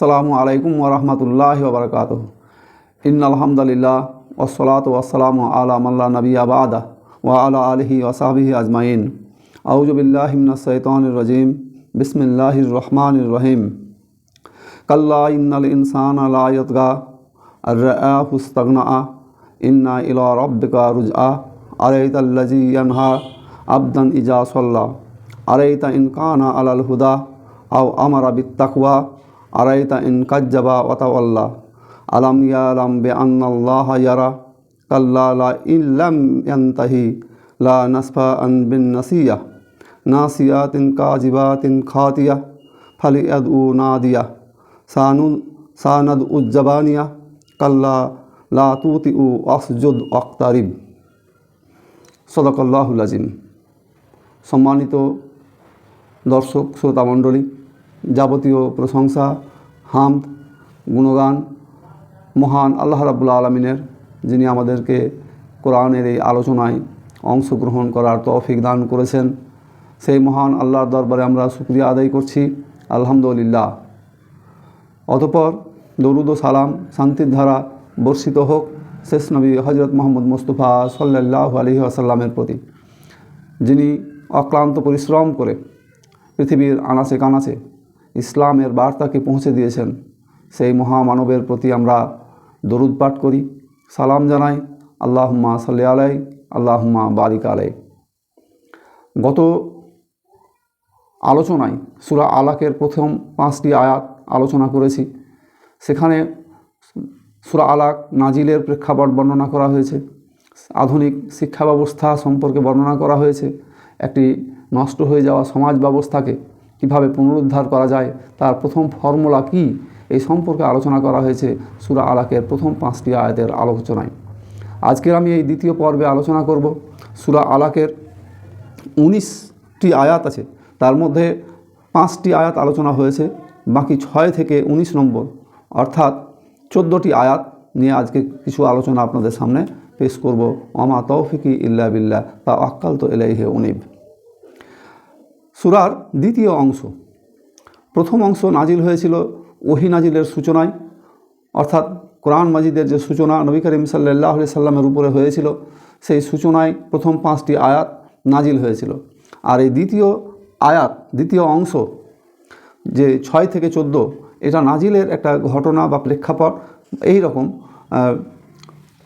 সালামু আলাইকুম ওরহমতুল্লাহ ওবরকাত ইন আলহামদুলিল্লাহ ওসলাত ওসালাম আলা মাল্লা নবী আবাদা ও আলা আলহি ওসাবিহি আজমাইন। আউজবিল্লাহিমনা সৈতান রজিম। বিসমিল্লাহ রহমান রহিম। কাল্লা ইন্নাল ইনসান আলায়তগা আর ইন্না ইলা রব্বিকা রুজআ। আরাইতা আল্লাজি ইয়ানহা আবদান ইজা সাল্লা। আরাইতা ইন কানা আলাল হুদা। আও আমারা বিত্তাকওয়া আরাইতা ইন কাজ্জাবা ওয়াতাওয়াল্লা। আলাম ইয়ালাম বে আন্নাল্লাহ ইয়ারা। কাল্লা লা ইল্লাম ইয়ান্তাহি। লা নাসফা আন বিন নাসিয়া নাসিয়াতিন কাজিবাতিন খাতিয়া। ফালি আদউ নাদিয়া। সানু সানাদ উজ্জাবানিয়া কাল্লা লা তুতি উ আসজুদ অক্তারিব সদকাল্লাহুল আজিম। সম্মানিত দর্শক শ্রোতামণ্ডলী যাবতীয় প্রশংসা হামদ, গুণগান, মহান আল্লাহ রাবুল্লা আলমিনের, যিনি আমাদেরকে কোরআনের এই আলোচনায় অংশগ্রহণ করার তৌফিক দান করেছেন। সেই মহান আল্লাহর দরবারে আমরা শুক্রিয়া আদায় করছি। আলহামদুলিল্লাহ। অতপর দরুদ ও সালাম শান্তির ধারা বর্ষিত হোক, শেষ নবী হজরত মোহাম্মদ মুস্তফা সাল্লাহ আলহি আসাল্লামের প্রতি, যিনি অক্লান্ত পরিশ্রম করে পৃথিবীর আনাচে কানাচে ইসলামের বার্তাকে পৌঁছে দিয়েছেন, সেই মহামানবের প্রতি আমরা দরুদ পাঠ করি। সালাম জানাই, আল্লাহুম্মা সাল্লি আলাই আল্লাহুম্মা বারিক আলাই গত আলোচনায় সুরা আলাকের প্রথম পাঁচটি আয়াত আলোচনা করেছি। সেখানে সুরা আলাক নাজিলের প্রেক্ষাপট বর্ণনা করা হয়েছে। আধুনিক শিক্ষা ব্যবস্থা সম্পর্কে বর্ণনা করা হয়েছে। একটি নষ্ট হয়ে যাওয়া সমাজ ব্যবস্থাকে কীভাবে পুনরুদ্ধার করা যায়, তার প্রথম ফর্মুলা কি, এই সম্পর্কে আলোচনা করা হয়েছে সুরা আলাকের প্রথম পাঁচটি আয়াতের আলোচনায়। আজকের আমি এই দ্বিতীয় পর্বে আলোচনা করব। সুরা আলাকের উনিশটি আয়াত আছে, তার মধ্যে পাঁচটি আয়াত আলোচনা হয়েছে, বাকি ছয় থেকে ১৯ নম্বর, অর্থাৎ চোদ্দোটি আয়াত নিয়ে আজকে কিছু আলোচনা আপনাদের সামনে পেশ করব। অমা তৌফিকি ইল্লা বিল্লা তা আক্কাল তো এলাইহে উনিব। সুরার দ্বিতীয় অংশ। প্রথম অংশ নাজিল হয়েছিল ওহি নাজিলের সূচনায়, অর্থাৎ কোরআন মাজিদের যে সূচনা নবী করিম সাল্লাহ সাল্লামের উপরে হয়েছিল, সেই সূচনায় প্রথম পাঁচটি আয়াত নাজিল হয়েছিল। আর এই দ্বিতীয় আয়াত, দ্বিতীয় অংশ, যে ছয় থেকে চোদ্দ, এটা নাজিলের একটা ঘটনা বা প্রেক্ষাপট এই রকম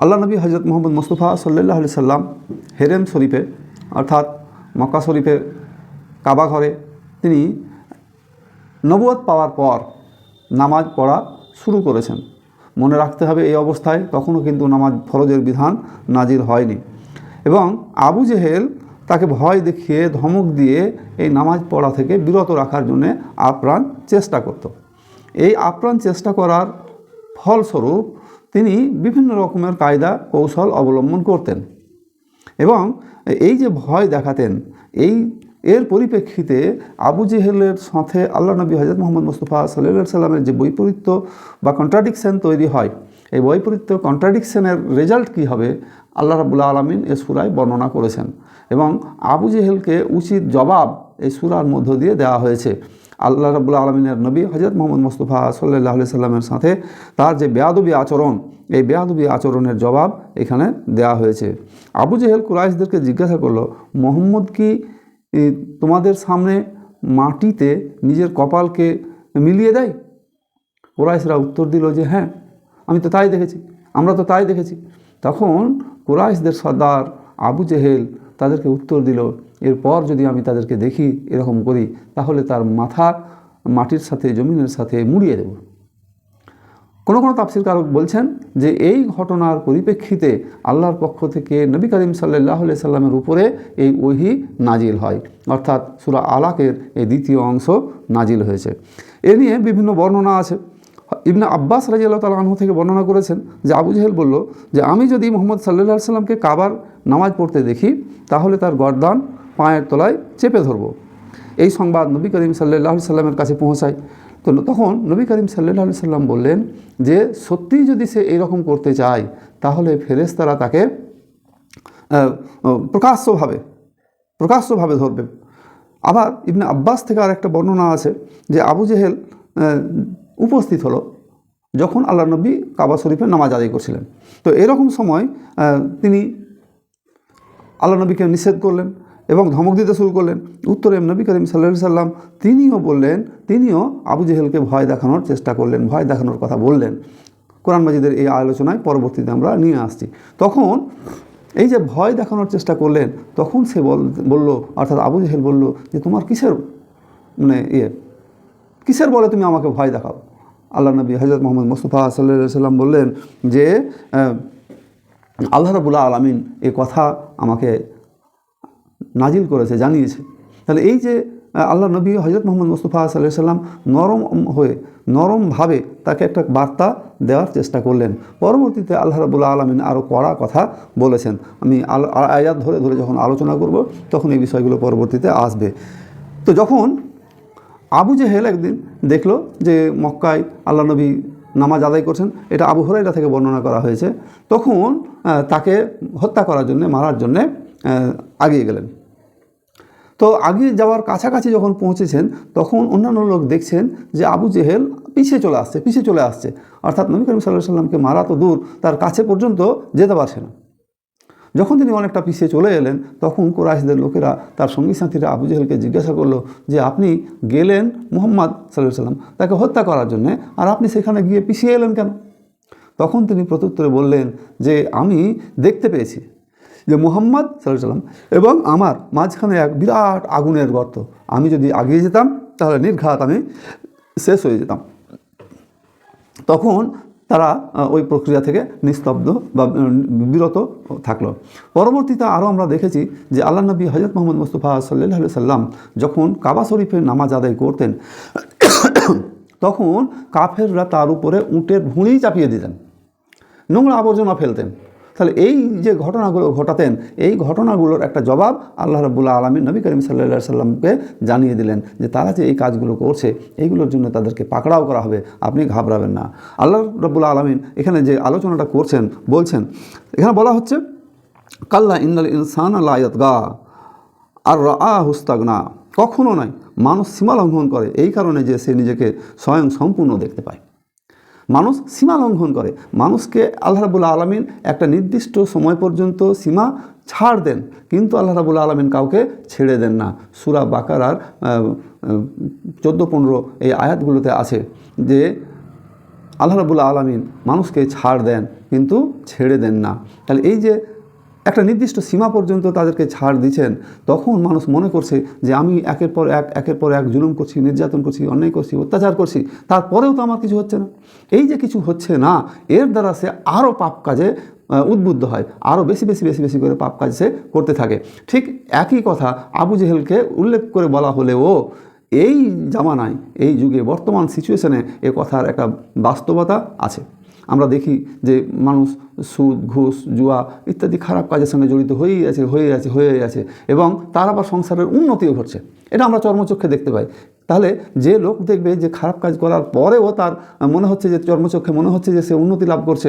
আল্লাহ নবী হজরত মোহাম্মদ মুস্তফা সাল্লাহ সাল্লাম হেরেম শরীফে, অর্থাৎ মক্কা শরীফের কাবা ঘরে তিনি নবুয়াদ পাওয়ার পর নামাজ পড়া শুরু করেছেন। মনে রাখতে হবে, এই অবস্থায় তখনও কিন্তু নামাজ ফরজের বিধান নাজির হয়নি। এবং আবু জেহেল তাকে ভয় দেখিয়ে ধমক দিয়ে এই নামাজ পড়া থেকে বিরত রাখার জন্যে আপ্রাণ চেষ্টা করত। এই আপ্রাণ চেষ্টা করার ফলস্বরূপ তিনি বিভিন্ন রকমের কায়দা, কৌশল অবলম্বন করতেন। এবং এই যে ভয় দেখাতেন, এই এর পরিপ্রেক্ষিতে আবু জেহেলের সাথে আল্লাহ নবী হজরত মোহাম্মদ মুস্তফা সাল্লা সাল্লামের যে বৈপরীত্য বা কন্ট্রাডিকশান তৈরি হয়, এই বৈপরীত্য কন্ট্রাডিকশানের রেজাল্ট কী হবে? আল্লাহ রাবুল্লাহ আলমিন এ সুরায় বর্ণনা করেছেন এবং আবু জেহেলকে উচিত জবাব এই সুরার মধ্য দিয়ে দেওয়া হয়েছে। আল্লাহ রাবুল্লাহ আলমিনের নবী হজরত মোহাম্মদ মুস্তফা সাল্লাহ সাল্লামের সাথে তার যে বেয়াদবি আচরণ, এই বেয়াদবি আচরণের জবাব এখানে দেওয়া হয়েছে। আবু জেহেল কুরাইশদেরকে জিজ্ঞাসা করল, মোহাম্মদ কি তোমাদের সামনে মাটিতে নিজের কপালকে মিলিয়ে দেয়? কুরাইশরা উত্তর দিল যে হ্যাঁ আমি তো তাই দেখেছি, আমরা তো তাই দেখেছি। তখন কুরাইশদের সর্দার আবু জেহেল তাদেরকে উত্তর দিল, এরপর যদি আমি তাদেরকে দেখি এরকম করি, তাহলে তার মাথা মাটির সাথে, জমিনের সাথে মুড়িয়ে দেব। কোনো কোনো তাফসির কারক বলছেন যে এই ঘটনার পরিপ্রেক্ষিতে আল্লাহর পক্ষ থেকে নবী করিম সাল্লাহ সাল্লামের উপরে এই ওহি নাজিল হয়। অর্থাৎ সুরা আলাকের এই দ্বিতীয় অংশ নাজিল হয়েছে। এ নিয়ে বিভিন্ন বর্ণনা আছে। ইবনে আব্বাস রাজিয়াল্লাহ তালাহ থেকে বর্ণনা করেছেন যে আবু জাহেল বলল যে আমি যদি মোহাম্মদ সাল্লাহ সাল্লামকে কাবার নামাজ পড়তে দেখি, তাহলে তার গরদান পায়ের তলায় চেপে ধরব। এই সংবাদ নবী করিম সাল্লাহ সাল্লামের কাছে পৌঁছায়। তো তখন নবী করিম সাল্লাহ সাল্লাম বললেন যে সত্যিই যদি সে এইরকম করতে চায়, তাহলে ফেরেস্তারা তাকে প্রকাশ্যভাবে প্রকাশ্যভাবে ধরবে। আবার ইবনে আব্বাস থেকে আর একটা বর্ণনা আছে যে, আবু জেহেল উপস্থিত হলো যখন আল্লাহ নবী কাবা শরীফে নামাজ আদায় করছিলেন। তো এরকম সময় তিনি আল্লাহ নবীকে নিষেধ করলেন। এবং ধমক দিতে শুরু করলেন। উত্তরে নবী করিম সাল্লা সাল্লাম তিনিও বললেন, তিনিও আবু জেহেলকে ভয় দেখানোর চেষ্টা করলেন, ভয় দেখানোর কথা বললেন। কোরআন মাজিদের এই আলোচনায় পরবর্তীতে আমরা নিয়ে আসছি। তখন এই যে ভয় দেখানোর চেষ্টা করলেন, তখন সে বল, বলল, অর্থাৎ আবু জেহেল বলল যে, তোমার কিসের মানে ইয়ে? কিসের বলে তুমি আমাকে ভয় দেখাও? আল্লাহ নবী হজরত মোহাম্মদ মুস্তফা সাল্লাহ সাল্লাম বললেন যে আল্লাহ রবুল্লা আলমিন এ কথা আমাকে নাজিল করেছে, জানিয়েছে। তাহলে এই যে আল্লাহ নবী হজরত মোহাম্মদ মুস্তফা সাল্লাহ সাল্লাম নরম হয়ে নরমভাবে তাকে একটা বার্তা দেওয়ার চেষ্টা করলেন। পরবর্তীতে আল্লাহ রবুল্লা আলমিন আরও কড়া কথা বলেছেন। আমি আয়াত ধরে ধরে যখন আলোচনা করব, তখন এই বিষয়গুলো পরবর্তীতে আসবে। তো যখন আবু জেহেল একদিন দেখল যে মক্কায় আল্লাহ নবী নামাজ আদায় করছেন, এটা আবু হরাইরা থেকে বর্ণনা করা হয়েছে, তখন তাকে হত্যা করার জন্য, মারার জন্যে আগিয়ে গেলেন। তো আগে যাওয়ার কাছাকাছি যখন পৌঁছেছেন, তখন অন্যান্য লোক দেখছেন যে আবু জেহেল পিছিয়ে চলে আসছে, পিছিয়ে চলে আসছে। অর্থাৎ নবী করিম সাল্লাহ সাল্লামকে মারা তো দূর, তার কাছে পর্যন্ত যেতে পারছে না। যখন তিনি অনেকটা পিছিয়ে চলে এলেন, তখন কোরাইশদের লোকেরা তার সঙ্গী সাথীরা আবু জেহেলকে জিজ্ঞাসা করল যে, আপনি গেলেন মুহাম্মদ সাল্লাহ সাল্লাম তাকে হত্যা করার জন্যে, আর আপনি সেখানে গিয়ে পিছিয়ে এলেন কেন? তখন তিনি প্রত্যুত্তরে বললেন যে, আমি দেখতে পেয়েছি। যে মোহাম্মদ সাল্লাহ সাল্লাম এবং আমার মাঝখানে এক বিরাট আগুনের গর্ত। আমি যদি আগিয়ে যেতাম, তাহলে নির্ঘাত আমি শেষ হয়ে যেতাম। তখন তারা ওই প্রক্রিয়া থেকে নিস্তব্ধ বা বিরত থাকল। পরবর্তীতে আরও আমরা দেখেছি যে আল্লাহ নবী হজরত মোহাম্মদ মুস্তফা সাল্লাহ সাল্লাম যখন কাবা শরীফের নামাজ আদায় করতেন, তখন কাফেররা তার উপরে উটের ভুঁড়ি চাপিয়ে দিতেন। নোংরা আবর্জনা ফেলতেন। তাহলে এই যে ঘটনাগুলো ঘটাতেন, এই ঘটনাগুলোর একটা জবাব আল্লাহ রবুল্লা আলমী নবী করিম সাল্লা সাল্লামকে জানিয়ে দিলেন যে তারা যে এই কাজগুলো করছে, এইগুলোর জন্য তাদেরকে পাকড়াও করা হবে, আপনি ঘাবড়াবেন না। আল্লাহ রবুল্লা আলমিন এখানে যে আলোচনাটা করছেন, বলছেন, এখানে বলা হচ্ছে, কাল্লা ইন্দাল ইনসান আলায়াত গা আর রা হুস্তাগনা কখনো নয়, মানুষ সীমা লঙ্ঘন করে, এই কারণে যে সে নিজেকে স্বয়ং সম্পূর্ণ দেখতে পায়। মানুষ সীমা লঙ্ঘন করে। মানুষকে আল্লাহ রাবুল্লা আলমিন একটা নির্দিষ্ট সময় পর্যন্ত সীমা ছাড় দেন, কিন্তু আল্লাহ রাবুল্লা আলমিন কাউকে ছেড়ে দেন না। সুরা বাকারার চোদ্দ, পনেরো এই আয়াতগুলোতে আছে যে আল্লাহ রাবুল্লা আলমিন মানুষকে ছাড় দেন, কিন্তু ছেড়ে দেন না। তাহলে এই যে একটা নির্দিষ্ট সীমা পর্যন্ত তাদেরকে ছাড় দিচ্ছেন, তখন মানুষ মনে করছে যে আমি একের পর এক, একের পর এক জুলুম করছি, নির্যাতন করছি, অন্যায় করছি, অত্যাচার করছি, তারপরেও তো আমার কিছু হচ্ছে না। এই যে কিছু হচ্ছে না, এর দ্বারা সে আরও পাপ কাজে উদ্বুদ্ধ হয়, আরও বেশি বেশি বেশি বেশি করে পাপ কাজ সে করতে থাকে। ঠিক একই কথা আবু জেহেলকে উল্লেখ করে বলা হলেও, এই জামানায়, এই যুগে বর্তমান সিচুয়েশনে এ কথার একটা বাস্তবতা আছে। আমরা দেখি যে মানুষ সুদ, ঘুষ, জুয়া ইত্যাদি খারাপ কাজের সঙ্গে জড়িত হয়েই আছে হয়ে আছে হয়ে আছে এবং তার আবার সংসারের উন্নতিও ঘটছে। এটা আমরা চর্মচক্ষে দেখতে পাই। তাহলে যে লোক দেখবে যে খারাপ কাজ করার পরেও তার মনে হচ্ছে যে চর্মচক্ষে মনে হচ্ছে যে সে উন্নতি লাভ করছে।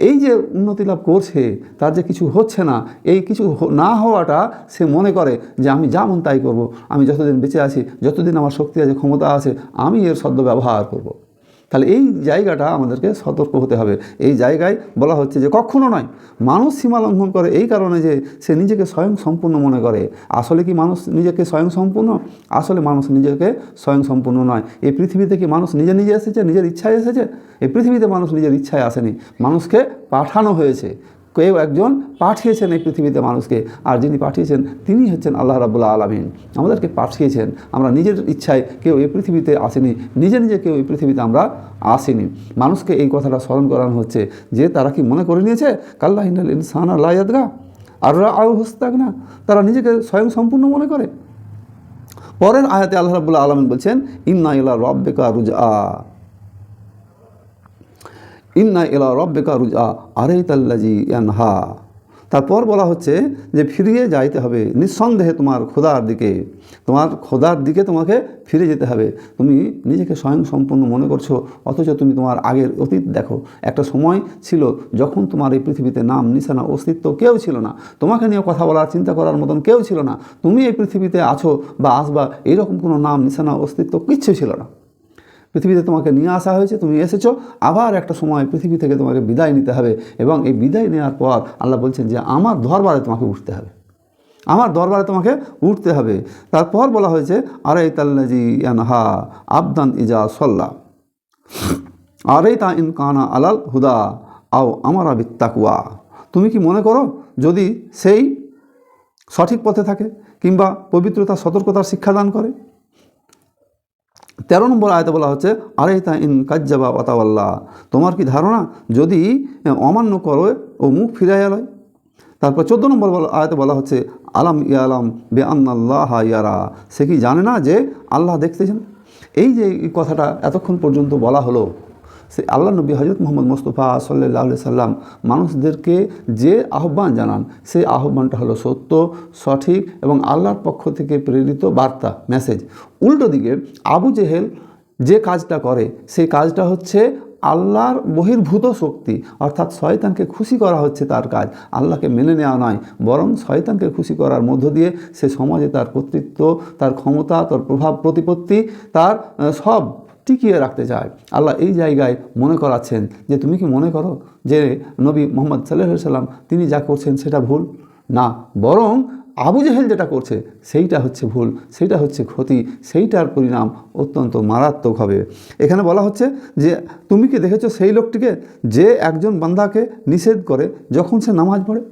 এই যে উন্নতি লাভ করছে, তার যে কিছু হচ্ছে না, এই কিছু না হওয়াটা সে মনে করে যে আমি যা মন তাই করব, আমি যতদিন বেঁচে আছি, যতদিন আমার শক্তি আছে, ক্ষমতা আছে, আমি এর সদ্য ব্যবহার করব। তাহলে এই জায়গাটা আমাদেরকে সতর্ক হতে হবে। এই জায়গায় বলা হচ্ছে যে কখনো নয়, মানুষ সীমা লঙ্ঘন করে এই কারণে যে সে নিজেকে স্বয়ং সম্পূর্ণ মনে করে। আসলে কি মানুষ নিজেকে স্বয়ং সম্পূর্ণ? আসলে মানুষ নিজেকে স্বয়ং সম্পূর্ণ নয়। এই পৃথিবীতে কি মানুষ নিজে নিজে এসেছে, নিজের ইচ্ছায় এসেছে? এই পৃথিবীতে মানুষ নিজের ইচ্ছায় আসেনি। মানুষকে পাঠানো হয়েছে। কেউ একজন পাঠিয়েছেন এই পৃথিবীতে মানুষকে। আর যিনি পাঠিয়েছেন তিনি হচ্ছেন আল্লাহ রাবুল্লাহ আলমিন। আমাদেরকে পাঠিয়েছেন। আমরা নিজের ইচ্ছায় কেউ এই পৃথিবীতে আসেনি। নিজে নিজে কেউ এই পৃথিবীতে আমরা আসেনি। মানুষকে এই কথাটা স্মরণ করানো হচ্ছে যে, তারা কি মনে করে নিয়েছে? কাল্লাহ ইন্দাল ইনসান আল্লাহাদগা আর আউ হুস্তাক না তারা নিজেকে স্বয়ং সম্পূর্ণ মনে করে। পরের আয়াতে আল্লাহ রাবুল্লাহ আলমিন বলছেন, ইন্না ইলা রব্বেকা রুজা ইন্না ইলা রব্বেকা রুজা আরে তাল্লাজি ইয়ানহা। তারপর বলা হচ্ছে যে ফিরিয়ে যাইতে হবে, নিঃসন্দেহে তোমার খোদার দিকে। তোমার খোদার দিকে তোমাকে ফিরে যেতে হবে। তুমি নিজেকে স্বয়ং মনে করছ, অথচ তুমি তোমার আগের অতীত দেখো। একটা সময় ছিল যখন তোমার এই পৃথিবীতে নাম, নিশানা, অস্তিত্ব কেউ ছিল না। তোমাকে নিয়ে কথা বলার, চিন্তা করার মতন কেউ ছিল না। তুমি এই পৃথিবীতে আছো বা আসবা, এরকম কোনো নাম, নিশানা, অস্তিত্ব কিচ্ছু ছিল না। পৃথিবীতে তোমাকে নিয়ে আসা হয়েছে, তুমি এসেছ, আবার একটা সময় পৃথিবী থেকে তোমাকে বিদায় নিতে হবে এবং এই বিদায় নেওয়ার পর আল্লাহ বলছেন যে আমার দরবারে তোমাকে উঠতে হবে। আমার দরবারে তোমাকে উঠতে হবে। তারপর বলা হয়েছে আরে তাল্লাজি ইয়ানহা আবদান ইজা সল্লা। আরে তা ইনকানা আলাল হুদা আও আমার আবিত্তাকুয়া তুমি কি মনে করো, যদি সেই সঠিক পথে থাকে কিংবা পবিত্রতা, সতর্কতার শিক্ষাদান করে? তেরো নম্বর আয়তে বলা হচ্ছে আরে তা ইন কাজ্জাবা ওয়াতাওয়াল্লা তোমার কি ধারণা? যদি অমান্য করো ও মুখ ফিরাইয়া লয়। তারপর চোদ্দ নম্বর আয়তে বলা হচ্ছে, আলাম ইয়ালাম বে আন্নাল্লাহ ইয়ারা। সে কি জানে না যে আল্লাহ দেখতেছেন? এই যে কথাটা এতক্ষণ পর্যন্ত বলা হলো সে আল্লাহ নবী হজরত মোহাম্মদ মোস্তফা সাল্লাহ সাল্লাম মানুষদেরকে যে আহ্বান জানান, সেই আহ্বানটা হলো সত্য, সঠিক এবং আল্লাহর পক্ষ থেকে প্রেরিত বার্তা, মেসেজ। উল্টো দিকে আবু জেহেল যে কাজটা করে, সেই কাজটা হচ্ছে আল্লাহর বহির্ভূত শক্তি, অর্থাৎ শয়তানকে খুশি করা হচ্ছে তার কাজ। আল্লাহকে মেনে নেওয়া নয়, বরং শয়তানকে খুশি করার মধ্য দিয়ে সে সমাজে তার কর্তৃত্ব, তার ক্ষমতা, তার প্রভাব, প্রতিপত্তি, তার সব টিকিয়ে রাখতে চায়। আল্লাহ এই জায়গায় মনে করাচ্ছেন যে, তুমি কি মনে করো যে, নবী মোহাম্মদ সাল্লাহ সাল্লাম তিনি যা করছেন সেটা ভুল? না, বরং আবু জেহেল যেটা করছে সেইটা হচ্ছে ভুল, সেইটা হচ্ছে ক্ষতি, সেইটার পরিণাম অত্যন্ত মারাত্মক হবে। এখানে বলা হচ্ছে যে, তুমি কি দেখেছ সেই লোকটিকে যে একজন বান্দাকে নিষেধ করে যখন সে নামাজ পড়ে?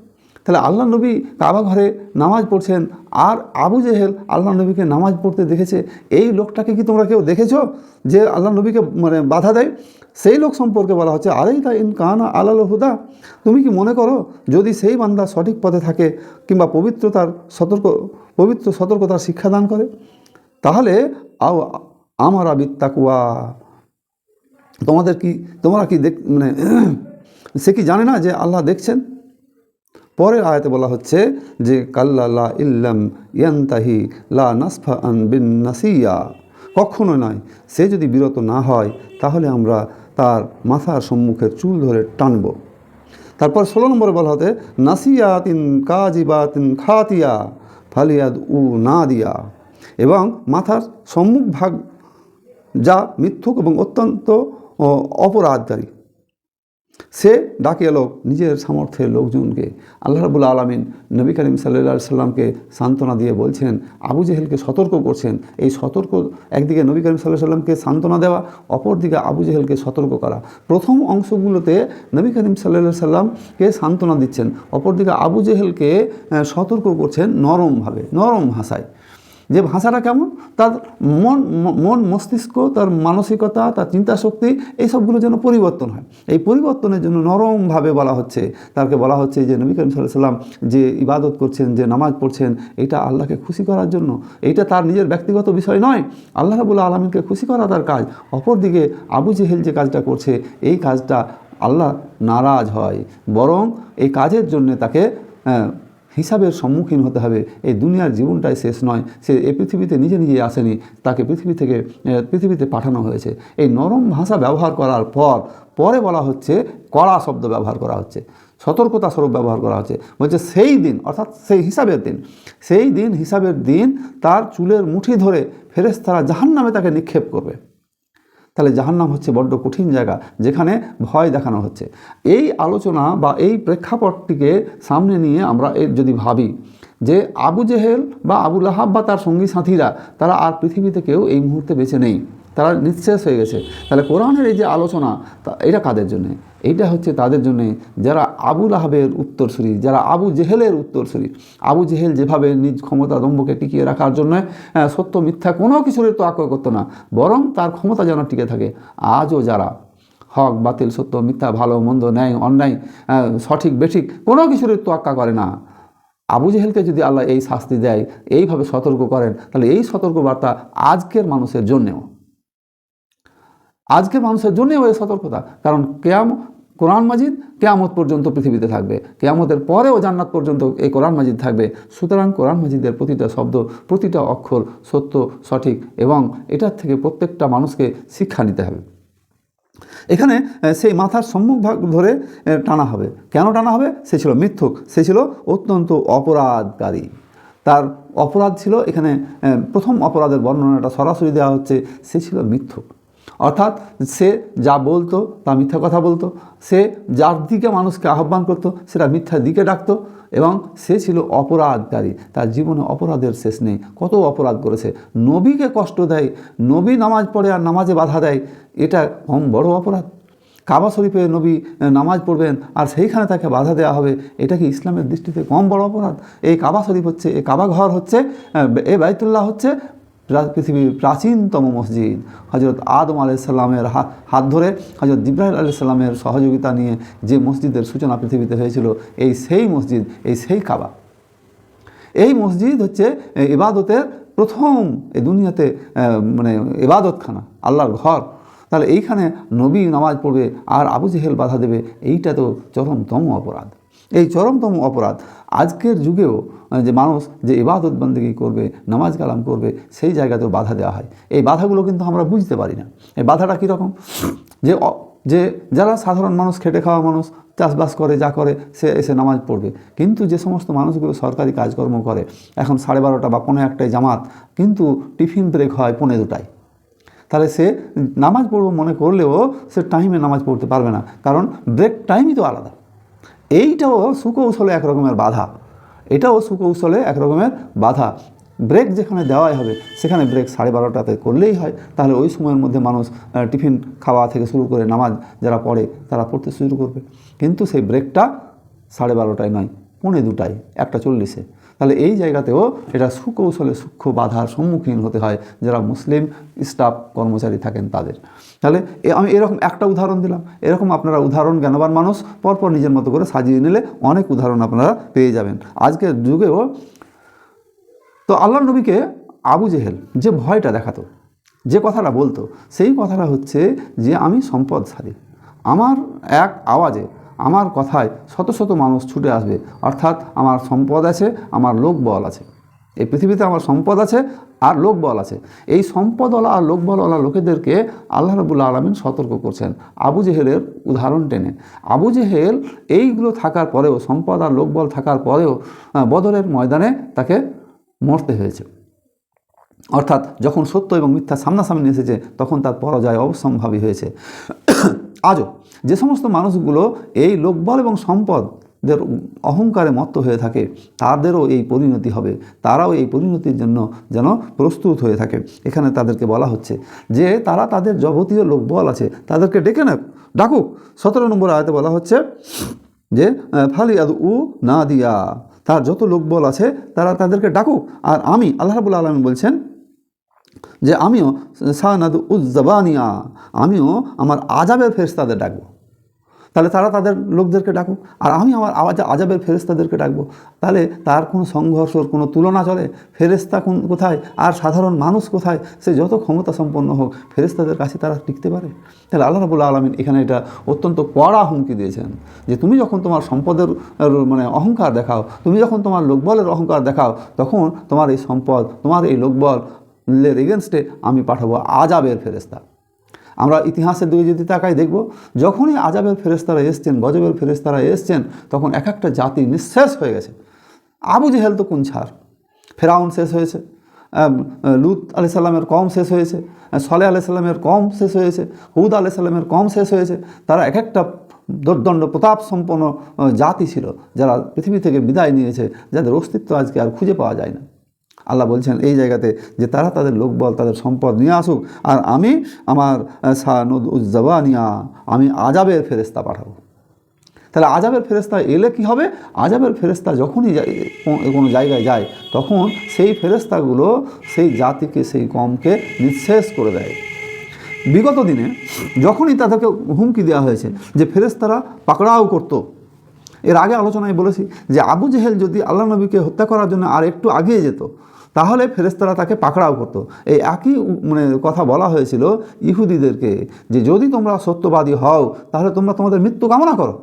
তাহলে আল্লাহ নবী কাবা ঘরে নামাজ পড়ছেন আর আবু জেহেল আল্লাহ নবীকে নামাজ পড়তে দেখেছে। এই লোকটাকে কি তোমরা কেউ দেখেছ যে আল্লাহ নবীকে মানে বাধা দেয়? সেই লোক সম্পর্কে বলা হচ্ছে আরেই তা ইন কানা আলাল হুদা? তুমি কি মনে করো যদি সেই বান্দা সঠিক পথে থাকে কিংবা পবিত্রতার সতর্ক, পবিত্র সতর্কতার শিক্ষাদান করে? তাহলে আও আমার আবিত্তাকুয়া তোমাদের কি, তোমরা কি দেখ মানে সে কি জানে না যে আল্লাহ দেখছেন? পরের আয়াতে বলা হচ্ছে যে, কাল্লা লা ইল্লাম ইয়ান্তাহি লা নাসফা আন বিন নাসিয়া। কখনো নয়, সে যদি বিরত না হয়, তাহলে আমরা তার মাথার সম্মুখের চুল ধরে টানব। তারপর ষোলো নম্বরে বলা হতে নাসিয়া তিন নাসিয়াতিন কাজিবাতিন খাতিয়া ফালিয়াদ উ না দিয়া এবং মাথার সম্মুখ ভাগ যা মিথ্যুক এবং অত্যন্ত অপরাধকারী। সে ডাকে লোক নিজের সামর্থ্যের লোকজনকে। আল্লাহ রাবুল আলমিন নবী করিম সাল্লা সাল্লামকে সান্ত্বনা দিয়ে বলছেন, আবু জেহেলকে সতর্ক করছেন। এই সতর্ক একদিকে নবী করিম সাল্লাহ সাল্লামকে সান্ত্বনা দেওয়া, অপরদিকে আবু জেহেলকে সতর্ক করা। প্রথম অংশগুলোতে নবী করিম সাল্লা সাল্লামকে সান্ত্বনা দিচ্ছেন, অপরদিকে আবু জেহেলকে সতর্ক করছেন নরমভাবে নরম ভাষায়। যে ভাষাটা কেমন? তার মন মন মস্তিষ্ক তার মানসিকতা তার চিন্তা শক্তি এই সবগুলো যেন পরিবর্তন হয়। এই পরিবর্তনের জন্য নরমভাবে বলা হচ্ছে তাকে বলা হচ্ছে যে নবী করিম সাল্লাহ সাল্লাম যে ইবাদত করছেন যে নামাজ পড়ছেন এটা আল্লাহকে খুশি করার জন্য। এইটা তার নিজের ব্যক্তিগত বিষয় নয়। আল্লাহ রাবুল্লাহ আলমিনকে খুশি করা তার কাজ। অপরদিকে আবু জেহেল যে কাজটা করছে এই কাজটা আল্লাহ নারাজ হয়। বরং এই কাজের জন্য তাকে আহ, হিসাবের সম্মুখীন হতে হবে। এই দুনিয়ার জীবনটাই শেষ নয়। সে এই পৃথিবীতে নিজে নিজে আসেনি, তাকে পৃথিবী থেকে পৃথিবীতে পাঠানো হয়েছে। এই নরম ভাষা ব্যবহার করার পর, পরে বলা হচ্ছে, কড়া শব্দ ব্যবহার করা হচ্ছে, সতর্কতা স্বরূপ ব্যবহার করা হচ্ছে। বলছে সেই দিন, অর্থাৎ সেই হিসাবের দিন, সেই দিন, হিসাবের দিন তার চুলের মুঠি ধরে ফেরেস্তারা জাহান নামে তাকে নিক্ষেপ করবে। তাহলে জাহান্নাম হচ্ছে বড্ড কঠিন জায়গা যেখানে ভয় দেখানো হচ্ছে। এই আলোচনা বা এই প্রেক্ষাপটটিকে সামনে নিয়ে আমরা এর যদি ভাবি যে আবু জেহেল বা আবু লাহাব বা তার সঙ্গী সাথীরা, তারা আর পৃথিবীতে কেউ এই মুহূর্তে বেঁচে নেই। তারা নিঃশেষ হয়ে গেছে। তাহলে কোরআনের এই যে আলোচনা এটা কাদের জন্যে? এইটা হচ্ছে তাদের জন্যে যারা আবু লাহাবের উত্তরসূরি, যারা আবু জেহেলের উত্তরসূরি, আবু জেহেল যেভাবে নিজ ক্ষমতা দম্ভকে টিকিয়ে রাখার জন্য সত্য মিথ্যা কোনো কিছুর তো আক্রয় করতো না, বরং তার ক্ষমতা যেন টিকে থাকে, আজও যারা হক, বাতিল, সত্য, মিথ্যা, ভালো, মন্দ, ন্যায়, অন্যায় সঠিক, বেঠিক কোনো কিছুর তোয়াক্কা করে না। আবু জেহেলকে যদি আল্লাহ এই শাস্তি দেয়, এইভাবে সতর্ক করেন, তাহলে এই সতর্কবার্তা আজকের মানুষের জন্যেও। আজকের মানুষের জন্যেও এই সতর্কতা। কারণ কেয়াম, কোরআন মাজিদ কেয়ামত পর্যন্ত পৃথিবীতে থাকবে। কেয়ামতের পরেও জান্নাত পর্যন্ত এই কোরআন মাজিদ থাকবে। সুতরাং কোরআন মাজিদের প্রতিটা শব্দ, প্রতিটা অক্ষর সত্য, সঠিক এবং এটার থেকে প্রত্যেকটা মানুষকে শিক্ষা নিতে হবে। এখানে সেই মাথার সম্মুখ ভাগ ধরে টানা হবে। কেন টানা হবে? সে ছিল মিথ্যুক। সে ছিল অত্যন্ত অপরাধকারী। তার অপরাধ ছিল এখানে প্রথম অপরাধের বর্ণনাটা সরাসরি দেওয়া হচ্ছে, সে ছিল মিথ্যুক। অর্থাৎ সে যা বলতো তা মিথ্যা কথা বলতো। সে যার দিকে মানুষকে আহ্বান করতো, সেটা মিথ্যার দিকে ডাকতো এবং সে ছিল অপরাধকারী। তার জীবনে অপরাধের শেষ নেই। কত অপরাধ করেছে। নবীকে কষ্ট দেয়, নবী নামাজ পড়ে আর নামাজে বাধা দেয়, এটা কম বড় অপরাধ। কাবা শরীফে নবী নামাজ পড়বেন আর সেইখানে তাকে বাধা দেওয়া হবে, এটা কি ইসলামের দৃষ্টিতে কম বড় অপরাধ? এই কাবা শরীফ হচ্ছে, এই কাবা ঘর হচ্ছে এ বাইতুল্লাহ হচ্ছে পৃথিবীর প্রাচীনতম মসজিদ। হজরত আদম আলাইসাল্লামের হাত ধরে হজরত জিব্রাহিল আলাইসাল্লামের সহযোগিতা নিয়ে যে মসজিদের সূচনা পৃথিবীতে হয়েছিল, এই সেই মসজিদ, এই সেই কাবা। এই মসজিদ হচ্ছে ইবাদতের প্রথম এই দুনিয়াতে মানে ইবাদতখানা, আল্লাহর ঘর। তাহলে এইখানে নবী নামাজ পড়বে আর আবু জেহেল বাধা দেবে, এইটা তো চরমতম অপরাধ। এই চরমতম অপরাধ। আজকের যুগেও যে মানুষ যে ইবাদত বন্দেগী করবে, নামাজ কালাম করবে, সেই জায়গাতেও বাধা দেওয়া হয়। এই বাধাগুলো কিন্তু আমরা বুঝতে পারি না। এই বাধাটা কীরকম যে যে যারা সাধারণ মানুষ, খেটে খাওয়া মানুষ, চাষবাস করে, যা করে, সে এসে নামাজ পড়বে। কিন্তু যে সমস্ত মানুষগুলো সরকারি কাজকর্ম করে, এখন সাড়ে বারোটা বা পনেরো একটায় জামাত, কিন্তু টিফিন ব্রেক হয় পনেরো দুটায়। তাহলে সে নামাজ পড়ব মনে করলেও সে টাইমে নামাজ পড়তে পারবে না। কারণ ব্রেক টাইমই তো আলাদা। এইটাও সুকৌশলে এক রকমের বাধা। এটাও সুকৌশলে এক রকমের বাধা। ব্রেক যেখানে দেওয়াই হবে, সেখানে ব্রেক সাড়ে বারোটাতে করলেই হয়। তাহলে ওই সময়ের মধ্যে মানুষ টিফিন খাওয়া থেকে শুরু করে নামাজ যারা পড়ে, তারা পড়তে শুরু করবে। কিন্তু সেই ব্রেকটা সাড়ে বারোটায় নয়, পৌনে দুটায়, একটা চল্লিশে। তাহলে এই জায়গাতেও এটা সুকৌশলে সূক্ষ্ম বাধার সম্মুখীন হতে হয় যারা মুসলিম স্টাফ কর্মচারী থাকেন তাদের। তাহলে আমি এরকম একটা উদাহরণ দিলাম। এরকম আপনারা উদাহরণ, জ্ঞানবান মানুষ, পরপর নিজের মতো করে সাজিয়ে নিলে অনেক উদাহরণ আপনারা পেয়ে যাবেন। আজকের যুগেও তো আল্লাহ নবীকে আবু জেহেল যে ভয়টা দেখাতো, যে কথাটা বলতো, সেই কথাটা হচ্ছে যে, আমি সম্পদশালী। আমার এক আওয়াজে আমার কথায় শত শত মানুষ ছুটে আসবে। অর্থাৎ আমার সম্পদ আছে, আমার লোক বল আছে। এই পৃথিবীতে আমার সম্পদ আছে আর লোক বল আছে। এই সম্পদওয়ালা আর লোকবলওয়ালা লোকেদেরকে আল্লাহ রবুল্লা আলমিন সতর্ক করছেন। আবু জেহেলের উদাহরণ টেনে। আবু জেহেল এইগুলো থাকার পরেও, সম্পদ আর লোকবল থাকার পরেও বদরের ময়দানে তাকে মরতে হয়েছে। অর্থাৎ যখন সত্য এবং মিথ্যা সামনাসামনি এসেছে তখন তার পরাজয় অবশ্যম্ভাবী হয়েছে। আজও যে সমস্ত মানুষগুলো এই লোকবল এবং সম্পদের অহংকারে মত্ত হয়ে থাকে তাদেরও এই পরিণতি হবে। তারাও এই পরিণতির জন্য যেন প্রস্তুত হয়ে থাকে। এখানে তাদেরকে বলা হচ্ছে যে তারা তাদের যাবতীয় লোকবল আছে তাদেরকে ডেকে না ডাকুক। সতেরো নম্বর আয়তে বলা হচ্ছে যে আহ, ফালি আদ উ না দিয়া তার যত লোকবল আছে তারা তাদেরকে ডাকুক। আর আমি আল্লাহ আলমী বলছেন যে আমিও সানাদ উজ্জাবানিয়া আমিও আমার আজাবের ফেরেস্তাদের ডাকবো। তাহলে তারা তাদের লোকদেরকে ডাকুক। আর আমি আমার আওয়াজ আজাবের ফেরেস্তাদেরকে ডাকবো। তাহলে তার কোনো সংঘর্ষর কোনো তুলনা চলে? ফেরেস্তা কোন, কোথায়? আর সাধারণ মানুষ কোথায়? সে যত ক্ষমতা সম্পন্ন হোক ফেরেস্তাদের কাছে তারা টিকতে পারে? তাহলে আল্লাহ রাবুল্লাহ আলমিন এখানে এটা অত্যন্ত কড়া হুমকি দিয়েছেন। যে তুমি যখন তোমার সম্পদের মানে অহংকার দেখাও, তুমি যখন তোমার লোকবলের অহংকার দেখাও, তখন তোমার এই সম্পদ, তোমার এই লোকবলের এগেনস্টে আমি পাঠাবো আজাবের ফেরেস্তা আমরা ইতিহাসের দিকে যদি তাকাই দেখব, যখনই আজাবের ফেরেস্তারা এসছেন, গজবের ফেরেস্তারা এসছেন, তখন এক একটা জাতি নিঃশেষ হয়ে গেছে। আবু জেহেল তো কোন ছাড় ফেরাউন শেষ হয়েছে লুত আলি সাল্লামের কম শেষ হয়েছে সলে আলি সাল্লামের কম শেষ হয়েছে, হুদ আলি সাল্লামের কম শেষ হয়েছে। তারা এক একটা দুর্দণ্ড প্রতাপ সম্পন্ন জাতি ছিল যারা পৃথিবী থেকে বিদায় নিয়েছে, যাদের অস্তিত্ব আজকে আর খুঁজে পাওয়া যায় না। আল্লাহ বলছেন এই জায়গাতে যে তারা তাদের লোকবল, তাদের সম্পদ নিয়ে আসুক আর আমি আমার সানুদ উজ্জাবানিয়া আমি আজাবের ফেরেস্তা পাঠাবো। তাহলে আজাবের ফেরেস্তা এলে কি হবে? আজাবের ফেরেস্তা যখনই কোনো জায়গায় যায়, তখন সেই ফেরেস্তাগুলো সেই জাতিকে, সেই কমকে নিঃশেষ করে দেয়। বিগত দিনে যখনই তাদেরকে হুমকি দেওয়া হয়েছে যে ফেরেস্তারা পাকড়াও করতো এর আগে আলোচনায় বলেছি যে আবু জেহেল যদি আল্লাহ নবীকে হত্যা করার জন্য আর একটু আগিয়ে যেত, তাহলে ফেরেস্তারা তাকে পাকড়াও করতো। এই একই মানে কথা বলা হয়েছিল ইহুদিদেরকে যে যদি তোমরা সত্যবাদী হও, তাহলে তোমরা তোমাদের মৃত্যু কামনা করো।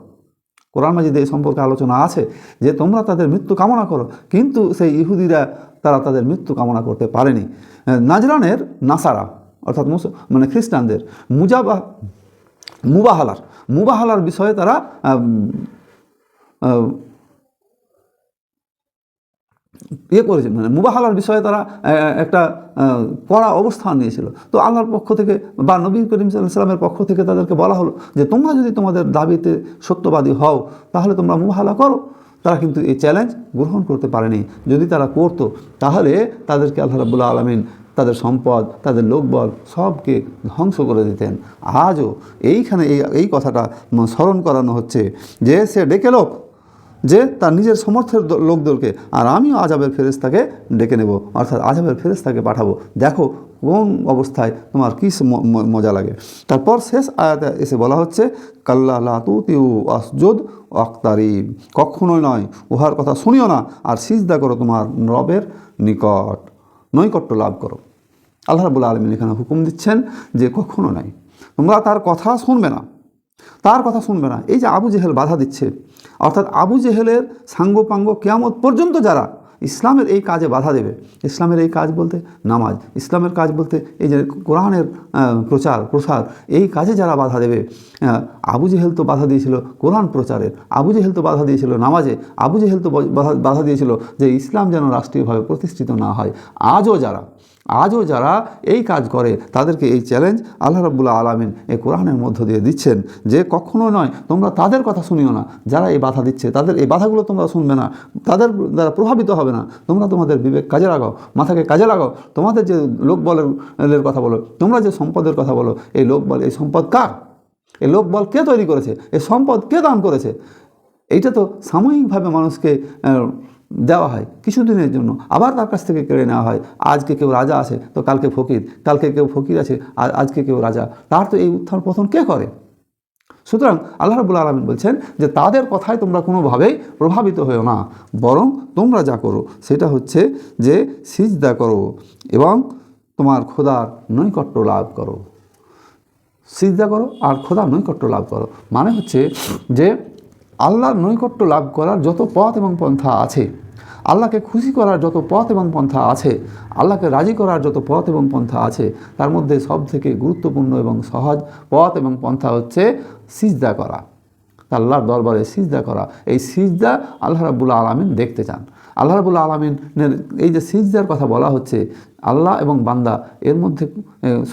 কোরআন মাজিদে এই সম্পর্কে আলোচনা আছে যে তোমরা তাদের মৃত্যু কামনা করো, কিন্তু সেই ইহুদিরা তারা তাদের মৃত্যু কামনা করতে পারেনি। নাজরানের নাসারা, অর্থাৎ মানে খ্রিস্টানদের মুজাবা, মুবাহালার মুবাহালার বিষয়ে তারা ইয়ে করেছে মানে মুবাহালার বিষয়ে তারা একটা কড়া অবস্থান নিয়েছিল। তো আল্লাহর পক্ষ থেকে বা নবী করিম সাল্লামের পক্ষ থেকে তাদেরকে বলা হলো যে, তোমরা যদি তোমাদের দাবিতে সত্যবাদী হও, তাহলে তোমরা মুবাহালা করো। তারা কিন্তু এই চ্যালেঞ্জ গ্রহণ করতে পারেনি। যদি তারা করতো, তাহলে তাদেরকে আল্লাহ রাবুল্লাহ আলমিন তাদের সম্পদ, তাদের লোকবল সবকে ধ্বংস করে দিতেন। আজও এইখানে এই এই কথাটা স্মরণ করানো হচ্ছে যে, সে ডেকে লোক যে তার নিজের সমর্থের লোকদেরকে, আর আমিও আজাবের ফেরেস্তাকে ডেকে নেব, অর্থাৎ আজাবের ফেরেস্তাকে পাঠাবো। দেখো কোন অবস্থায় তোমার কী মজা লাগে। তারপর শেষ আয়াতে এসে বলা হচ্ছে, কাল্লা লাতুতিউ আসজুদ আক্তারিব কখনোই নয়, উহার কথা শুনিও না, আর সিজদা করো তোমার রবের নিকট। নৈকট্য লাভ করো। আল্লাহ রাবুল আলমিন এখানে হুকুম দিচ্ছেন যে কখনো নাই। তোমরা তার কথা শুনবে না। তার কথা শুনবে না। এই যে আবু জেহেল বাধা দিচ্ছে, অর্থাৎ আবু জেহেলের সাঙ্গপাঙ্গ কেয়ামত পর্যন্ত যারা ইসলামের এই কাজে বাধা দেবে, ইসলামের এই কাজ বলতে নামাজ, ইসলামের কাজ বলতে এই যে কোরআনের প্রচার, প্রসার, এই কাজে যারা বাধা দেবে আবু জেহেল তো বাধা দিয়েছিল কোরআন প্রচারের, আবু জেহেল তো বাধা দিয়েছিল নামাজে, আবু জেহেল তো বাধা দিয়েছিল যে ইসলাম যেন রাষ্ট্রীয়ভাবে প্রতিষ্ঠিত না হয়। আজও যারা আজও যারা এই কাজ করে, তাদেরকে এই চ্যালেঞ্জ আল্লাহ রাবুল্লাহ আলমিন এই কোরআনের মধ্য দিয়ে দিচ্ছেন যে কখনো নয়, তোমরা তাদের কথা শুনিও না। যারা এই বাধা দিচ্ছে, তাদের এই বাধাগুলো তোমরা শুনবে না। তাদের দ্বারা প্রভাবিত হবে না। তোমরা তোমাদের বিবেক কাজে লাগাও, মাথাকে কাজে লাগাও। তোমাদের যে লোকবলের কথা বলো, তোমরা যে সম্পদের কথা বলো, এই লোকবল এই সম্পদ কার? এই লোকবল কে তৈরি করেছে? এই সম্পদ কে দান করেছে? এইটা তো সাময়িকভাবে মানুষকে দেওয়া হয় কিছুদিনের জন্য। আবার তার কাছ থেকে কেড়ে নেওয়া হয়, আজকে কেউ রাজা আছে তো কালকে ফকির, কালকে কেউ ফকির আছে, আর আজকে কেউ রাজা। তার তো এই উত্থান পতন কে করে? সুতরাং আল্লাহ রাবুল আলমিন বলছেন যে তাদের কথায় তোমরা কোনোভাবেই প্রভাবিত হয়েও না, বরং তোমরা যা করো সেটা হচ্ছে যে সিজদা করো এবং তোমার খোদার নৈকট্য লাভ করো। সিজদা করো আর খোদা নৈকট্য লাভ করো। মানে হচ্ছে যে আল্লাহর নৈকট্য লাভ করার যত পথ এবং পন্থা আছে, আল্লাহকে খুশি করার যত পথ এবং পন্থা আছে, আল্লাহকে রাজি করার যত পথ এবং পন্থা আছে, তার মধ্যে সব থেকে গুরুত্বপূর্ণ এবং সহজ পথ এবং পন্থা হচ্ছে সিজদা করা। আল্লাহর দরবারে সিজদা করা। এই সিজদা আল্লাহ রাবুল্লাহ আলমিন দেখতে চান। আল্লাহ রাবুল্লাহ আলমিনের এই যে সিজদার কথা বলা হচ্ছে, আল্লাহ এবং বান্দা এর মধ্যে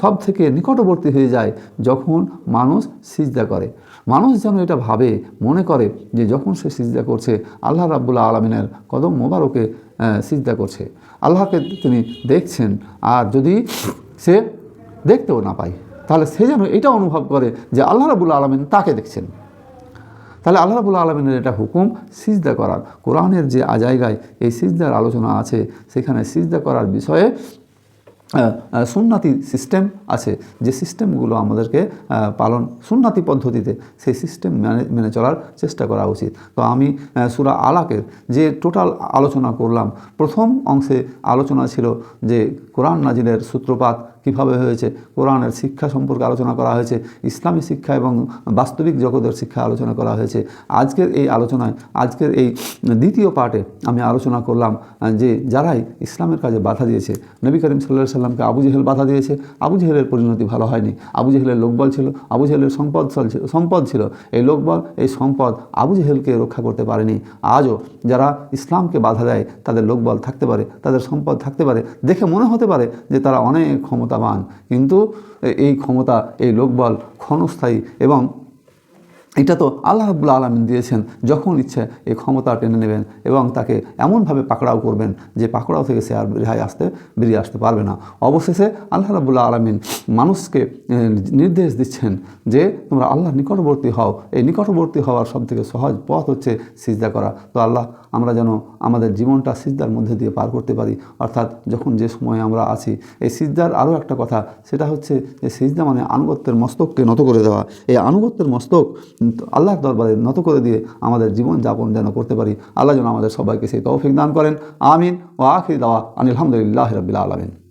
সব থেকে নিকটবর্তী হয়ে যায় যখন মানুষ সিজদা করে। মানুষ যেন এটা ভাবে, মনে করে যে যখন সে সিজদা করছে, আল্লাহ রাবুল্লাহ আলমিনের কদম মোবারকে সিজদা করছে। আল্লাহকে তিনি দেখছেন, আর যদি সে দেখতেও না পায়, তাহলে সে যেন এটা অনুভব করে যে আল্লাহ রাবুল্লাহ আলমিন তাকে দেখছেন। তাহলে আল্লাহ রাবুল আলমিনের এটা হুকুম, সিজদা করার। কোরআনের যে জায়গায় এই সিজদার আলোচনা আছে, সেখানে সিজদা করার বিষয়ে সুন্নাতি সিস্টেম আছে। যে সিস্টেমগুলো আমাদেরকে পালন, সুন্নাতি পদ্ধতিতে সেই সিস্টেম মেনে মেনে চলার চেষ্টা করা উচিত। তো আমি সুরা আলাকের যে টোটাল আলোচনা করলাম, প্রথম অংশে আলোচনা ছিল যে কোরআন নাজিলের সূত্রপাত কীভাবে হয়েছে, কোরআনের শিক্ষা সম্পর্কে আলোচনা করা হয়েছে, ইসলামী শিক্ষা এবং বাস্তবিক জগতের শিক্ষা আলোচনা করা হয়েছে। আজকের এই আলোচনায়, আজকের এই দ্বিতীয় পার্টে আমি আলোচনা করলাম যে যারাই ইসলামের কাজে বাধা দিয়েছে, নবী করিম সাল্লাহ সাল্লামকে আবু জেহেল বাধা দিয়েছে, আবু জেহেলের পরিণতি ভালো হয়নি, আবু জেহেলের লোকবল ছিল, আবু জেহেলের সম্পদ সম্পদ ছিল, এই লোকবল, এই সম্পদ আবু জেহেলকে রক্ষা করতে পারেনি। আজও যারা ইসলামকে বাধা দেয়, তাদের লোকবল থাকতে পারে, তাদের সম্পদ থাকতে পারে, দেখে মনে হতে পারে যে তারা অনেক ক্ষমতাবান। কিন্তু এই ক্ষমতা, এই লোকবল ক্ষণস্থায়ী এবং এটা তো আল্লাহ রাবুল্লা আলমিন দিয়েছেন যখন ইচ্ছে এই ক্ষমতা টেনে নেবেন এবং তাকে এমনভাবে পাকড়াও করবেন যে পাকড়াও থেকে সে আর রেহাই আসতে, বেরিয়ে আসতে পারবে না। অবশেষে আল্লাহ রাবুল্লা আলমিন মানুষকে নির্দেশ দিচ্ছেন যে তোমরা আল্লাহ নিকটবর্তী হও। এই নিকটবর্তী হওয়ার সবথেকে সহজ পথ হচ্ছে সিজদা করা। তো আল্লাহ আমরা যেন আমাদের জীবনটা সিজদার মধ্যে দিয়ে পার করতে পারি। অর্থাৎ যখন যে সময়ে আমরা আছি, এই সিজদার আরও একটা কথা, সেটা হচ্ছে যে সিজদা মানে আনুগত্যের মস্তককে নত করে দেওয়া। এই আনুগত্যের মস্তক আল্লাহর দরবারে নত করে দিয়ে আমাদের জীবন যাপন যেন করতে পারি। আল্লাহ যেন আমাদের সবাইকে সেই তৌফিক দান করেন। আমিন। ও আখির দাওয়া আনিলামদুলিল্লাহ রবিল্লা আলমিন।